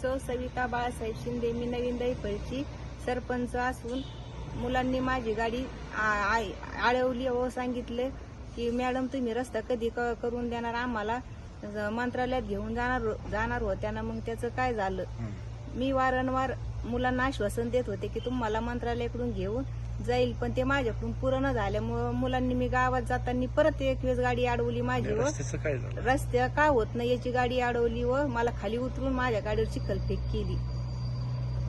So Savita Balasaheb Shinde मी नवीन दहीपळची सरपंच असून मुलांनी माझी गाडी आ- आ- आळवली व सांगितले. की मॅडम तुम्ही रस्ता कधी क- करून देणार? आम्हाला ज- मंत्रालयात घेऊन जाणार जाणार होत्या ना मग त्याचं काय झालं? मी वारंवार मुलांना आश्वासन देत होते की तुम्हाला मंत्रालयाकडून घेऊन जाईल पण ते माझ्याकडून पूर्ण झाल्यामुळं मुलांनी मी गावात जाताना परत एक वेळेस गाडी अडवली माझी व रस्त्याचं काय झालं? रस्त्या का होत नाही याची गाडी अडवली व मला खाली उतरून माझ्या गाडीवर चिखलफेक केली.